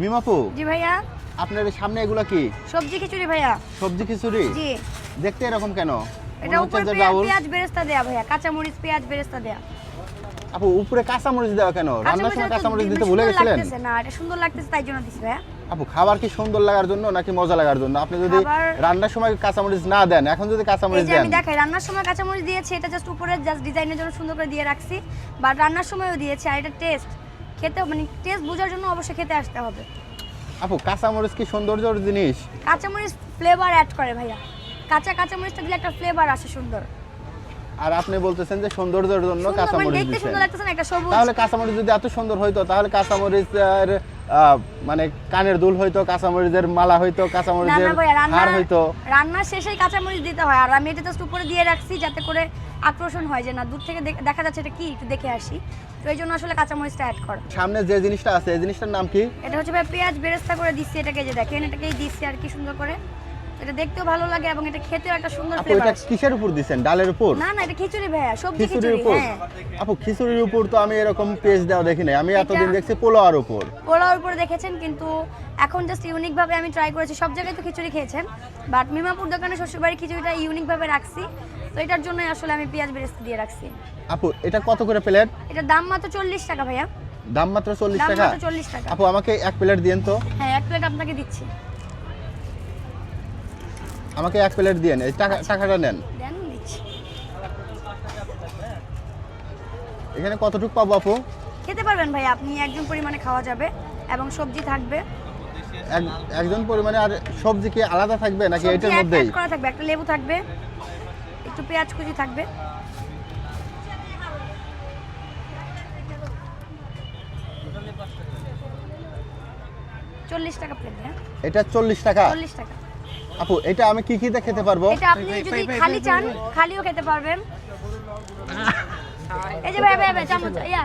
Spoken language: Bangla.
মিমাপু জি ভাইয়া। আপনার সামনে এগুলো কি? সবজি খিচুড়ি ভাইয়া। সবজি খিচুড়ি? জি। দেখতে এরকম কেন? এটা উপরে পেঁয়াজ বেরেস্তা দেয়া ভাইয়া কাঁচা মরিচ পেঁয়াজ বেরেস্তা দেয়া। আপু উপরে কাঁচামরিচ দেওয়া কেন? রান্নার সময় তো কাঁচামরিচ দিতে ভুলে গেছিলেন? না এটা সুন্দর লাগতেছে তাই জন্য দিছি ভাইয়া। আপু খাবার কি সুন্দর লাগার জন্য নাকি মজা লাগার জন্য? আপনি যদি রান্নার সময় কাঁচামরিচ না দেন এখন যদি কাঁচামরিচ দেন আমি দেখাই রান্নার সময় কাঁচামরিচ দিয়েছি এটা জাস্ট উপরে জাস্ট ডিজাইনের জন্য সুন্দর করে দিয়ে রাখছি বাট রান্নার সময়ও দিয়েছি আর এটা টেস্ট খেতে মানে টেস্ট বোঝার জন্য অবশ্যই খেতে আসতে হবে। আপু কাঁচামরিচ কি সৌন্দর্যর জিনিস? কাঁচামরিচ ফ্লেভার অ্যাড করে ভাইয়া। কাঁচা কাঁচামরিচটা দিলে একটা ফ্লেভার আসে সুন্দর। আর আপনি বলতেছেন যে সৌন্দর্যের জন্য মানে কাঁচামরিচ দেখতে সুন্দর লাগতেছে না একটা সবুজ তাহলে কাঁচামরিচ যদি এত সুন্দর হইতো তাহলে কাঁচামরিচের মানে কানের দুল হইতো কাঁচামরিচের মালা হইতো কাঁচামরিচের রান্না হার হইতো। রান্নার শেষেই কাঁচামরিচ দিতে হয়। আর আমি এটা জাস্ট উপরে দিয়ে রাখছি যাতে করে আকর্ষণ হয় যে না দূর থেকে দেখ- যাচ্ছে এটা কি একটু দেখে আসি। তো এই জন্য আসলে কাঁচামরিচটা অ্যাড করা। সামনে যে জিনিসটা আছে এই জিনিসটার নাম কি? এটা হচ্ছে ভাই পেঁয়াজ বেরেস্তা করে দিচ্ছি এটাকে যে দেখেন এটাকেই দিচ্ছি আর কি সুন্দর করে। এটা দেখতেও ভালো লাগে এবং এটা খেতেও একটা সুন্দর ফ্লেভার এটা কিসের উপর দিছেন? ডালের উপর? না না এটা খিচুড়ি ভাইয়া সবজি খিচুড়ির খিচুড়ি উপর? হ্যাঁ। আপু খিচুড়ির উপর তো আমি এরকম পেজ দেওয়া দেখি নাই। আমি এতদিন দেখছি পোলাওয়ার উপর। পোলাওর উপরে দেখেছেন কিন্তু এখন জাস্ট ইউনিক ভাবে আমি ট্রাই করেছি। সব জায়গায় তো খিচুড়ি খেয়েছেন বাট মিমাপুর দোকানে শ্বশুরবাড়ি খিচুড়িটা ইউনিক ভাবে রাখছি। তো এটার জন্য আসলে আমি পেঁয়াজ বেরেস্তা দিয়ে রাখছি। আপু এটা কত করে প্লেট? এটার দাম মাত্র চল্লিশ টাকা ভাইয়া। দাম মাত্র চল্লিশ দাম টাকা? মাত্র চল্লিশ টাকা। আপু আমাকে এক প্লেট দিন তো। হ্যাঁ এক প্লেট আপনাকে দিচ্ছি। আমাকে এক প্লেট দিন এই টাকা টাকাটা নেন। দেন দিচ্ছি। এখানে কতটুকু পাবো আপু? খেতে পারবেন ভাই আপনি একজন পরিমাণে খাওয়া যাবে এবং সবজি থাকবে। এক- একজন পরিমাণে আর সবজি কি আলাদা থাকবে নাকি এটার মধ্যেই? করা থাকবে একটা লেবু থাকবে। একটু পেঁয়াজ কুচি থাকবে। চল্লিশ টাকা প্লেট হ্যাঁ? এটা চল্লিশ টাকা। চল্লিশ টাকা। আপু এটা আমি কি কিতে খেতে পারব? এটা আপনি যদি খালি চান খালিও খেতে পারবেন। এই যে ভাই ভাই ভাই চামচ ইয়া।